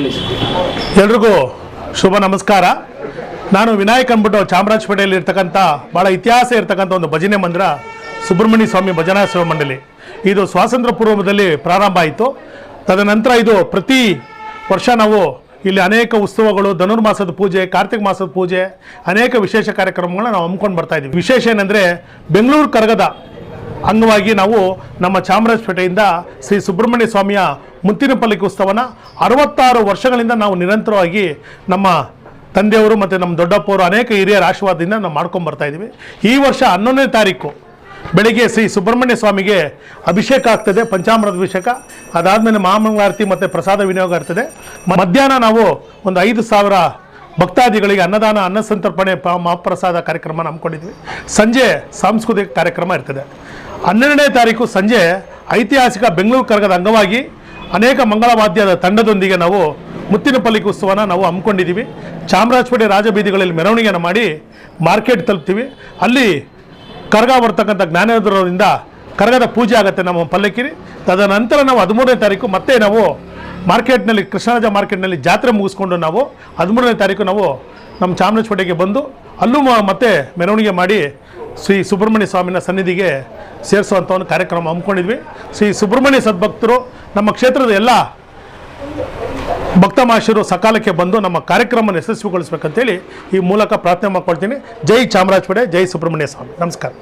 ಎಲ್ರಿಗೂ ಶುಭ ನಮಸ್ಕಾರ. ನಾನು ವಿನಾಯಕ ಅಂದ್ಬಿಟ್ಟು ಚಾಮರಾಜಪೇಟೆಯಲ್ಲಿ ಇರ್ತಕ್ಕಂಥ ಭಾಳ ಇತಿಹಾಸ ಇರ್ತಕ್ಕಂಥ ಒಂದು ಭಜನೆ ಮಂದಿರ ಸುಬ್ರಹ್ಮಣ್ಯ ಸ್ವಾಮಿ ಭಜನಾ ಸೇವಾ ಮಂಡಳಿ. ಇದು ಸ್ವಾತಂತ್ರ್ಯ ಪೂರ್ವದಲ್ಲಿ ಪ್ರಾರಂಭ ಆಯಿತು. ತದನಂತರ ಇದು ಪ್ರತಿ ವರ್ಷ ನಾವು ಇಲ್ಲಿ ಅನೇಕ ಉತ್ಸವಗಳು, ಧನುರ್ಮಾಸದ ಪೂಜೆ, ಕಾರ್ತಿಕ ಮಾಸದ ಪೂಜೆ, ಅನೇಕ ವಿಶೇಷ ಕಾರ್ಯಕ್ರಮಗಳನ್ನ ನಾವು ಹಮ್ಮಿಕೊಂಡು ಬರ್ತಾ ಇದ್ದೀವಿ. ವಿಶೇಷ ಏನಂದರೆ ಬೆಂಗಳೂರು ಕರಗದ ಅಂಗವಾಗಿ ನಾವು ನಮ್ಮ ಚಾಮರಾಜಪೇಟೆಯಿಂದ ಶ್ರೀ ಸುಬ್ರಹ್ಮಣ್ಯ ಸ್ವಾಮಿಯ ಮುತ್ತಿನ ಪಲ್ಲಕ್ಕಿ ಉತ್ಸವನ ಅರವತ್ತಾರು ವರ್ಷಗಳಿಂದ ನಾವು ನಿರಂತರವಾಗಿ ನಮ್ಮ ತಂದೆಯವರು ಮತ್ತು ನಮ್ಮ ದೊಡ್ಡಪ್ಪವರು ಅನೇಕ ಹಿರಿಯರ ಆಶೀರ್ವಾದದಿಂದ ನಾವು ಮಾಡ್ಕೊಂಡು ಇದ್ದೀವಿ. ಈ ವರ್ಷ ಹನ್ನೊಂದನೇ ತಾರೀಕು ಬೆಳಿಗ್ಗೆ ಶ್ರೀ ಸುಬ್ರಹ್ಮಣ್ಯ ಸ್ವಾಮಿಗೆ ಅಭಿಷೇಕ ಆಗ್ತದೆ, ಪಂಚಾಮೃತ ಅಭಿಷೇಕ. ಅದಾದಮೇಲೆ ಮಹಾಮಂಗಳಾರತಿ ಮತ್ತು ಪ್ರಸಾದ ವಿನಿಯೋಗ ಇರ್ತದೆ ಮಧ್ಯಾಹ್ನ ನಾವು ಒಂದು ಐದು ಸಾವಿರ ಭಕ್ತಾದಿಗಳಿಗೆ ಅನ್ನದಾನ, ಅನ್ನ ಸಂತರ್ಪಣೆ ಮಹಾಪ್ರಸಾದ ಕಾರ್ಯಕ್ರಮ ಹಮ್ಮಿಕೊಂಡಿದ್ವಿ ಸಂಜೆ ಸಾಂಸ್ಕೃತಿಕ ಕಾರ್ಯಕ್ರಮ ಇರ್ತದೆ. ಹನ್ನೆರಡನೇ ತಾರೀಕು ಸಂಜೆ ಐತಿಹಾಸಿಕ ಬೆಂಗಳೂರು ಕರಗದ ಅಂಗವಾಗಿ ಅನೇಕ ಮಂಗಳವಾದ್ಯದ ತಂಡದೊಂದಿಗೆ ನಾವು ಮುತ್ತಿನ ಪಲ್ಲಿಕೆ ಉತ್ಸವನ ನಾವು ಹಮ್ಮಿಕೊಂಡಿದ್ದೀವಿ. ಚಾಮರಾಜಪೇಟೆ ರಾಜಬೀದಿಗಳಲ್ಲಿ ಮೆರವಣಿಗೆಯನ್ನು ಮಾಡಿ ಮಾರ್ಕೆಟ್ ತಲುಪ್ತೀವಿ. ಅಲ್ಲಿ ಕರಗ ಬರ್ತಕ್ಕಂಥ ಜ್ಞಾನೇಂದ್ರರಿಂದ ಕರಗದ ಪೂಜೆ ಆಗುತ್ತೆ ನಮ್ಮ ಪಲ್ಲಕ್ಕಿರಿ. ತದನಂತರ ನಾವು ಹದಿಮೂರನೇ ತಾರೀಕು ಮತ್ತೆ ನಾವು ಮಾರ್ಕೆಟ್ನಲ್ಲಿ, ಕೃಷ್ಣರಾಜ ಮಾರ್ಕೆಟ್ನಲ್ಲಿ ಜಾತ್ರೆ ಮುಗಿಸ್ಕೊಂಡು ನಾವು ಹದಿಮೂರನೇ ತಾರೀಕು ನಾವು ನಮ್ಮ ಚಾಮರಾಜಪೇಟೆಗೆ ಬಂದು ಅಲ್ಲೂ ಮತ್ತೆ ಮೆರವಣಿಗೆ ಮಾಡಿ ಶ್ರೀ ಸುಬ್ರಹ್ಮಣ್ಯ ಸ್ವಾಮಿನ ಸನ್ನಿಧಿಗೆ ಸೇರಿಸುವಂಥ ಒಂದು ಕಾರ್ಯಕ್ರಮ ಹಮ್ಮಿಕೊಂಡಿದ್ವಿ. ಶ್ರೀ ಸುಬ್ರಹ್ಮಣ್ಯ ಸದ್ಭಕ್ತರು, ನಮ್ಮ ಕ್ಷೇತ್ರದ ಎಲ್ಲ ಭಕ್ತ ಮಹಾಶಯರು ಸಕಾಲಕ್ಕೆ ಬಂದು ನಮ್ಮ ಕಾರ್ಯಕ್ರಮವನ್ನು ಯಶಸ್ವಿಗೊಳಿಸ್ಬೇಕಂತೇಳಿ ಈ ಮೂಲಕ ಪ್ರಾರ್ಥನೆ ಮಾಡ್ಕೊಳ್ತೀನಿ. ಜೈ ಚಾಮರಾಜಪೇಟೆ, ಜೈ ಸುಬ್ರಹ್ಮಣ್ಯ ಸ್ವಾಮಿ. ನಮಸ್ಕಾರ.